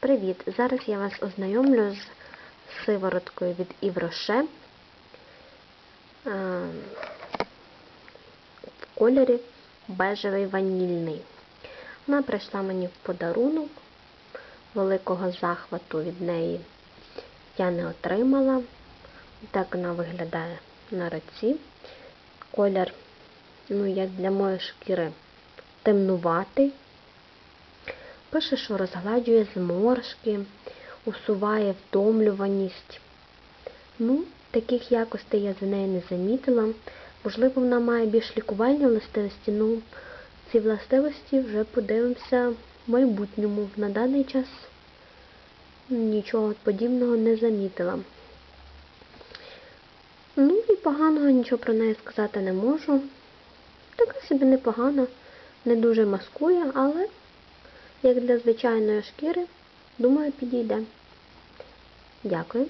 Привіт! Зараз я вас ознайомлю з сивороткою від Івроше е, в кольорі бежевий ванільний. Вона прийшла мені в подарунок. Великого захвату від неї я не отримала. Так вона виглядає на руці. Колір, ну, як для моєї шкіри, темнуватий. Пише, що розгладжує зморшки, усуває втомлюваність. Ну, таких якостей я за нею не замітила. Можливо, вона має більш лікувальні властивості, ну ці властивості вже подивимося в майбутньому. На даний час нічого подібного не замітила. Ну і поганого нічого про неї сказати не можу. Така собі непогана, не дуже маскує, але як для звичайної шкіри, думаю, підійде. Дякую.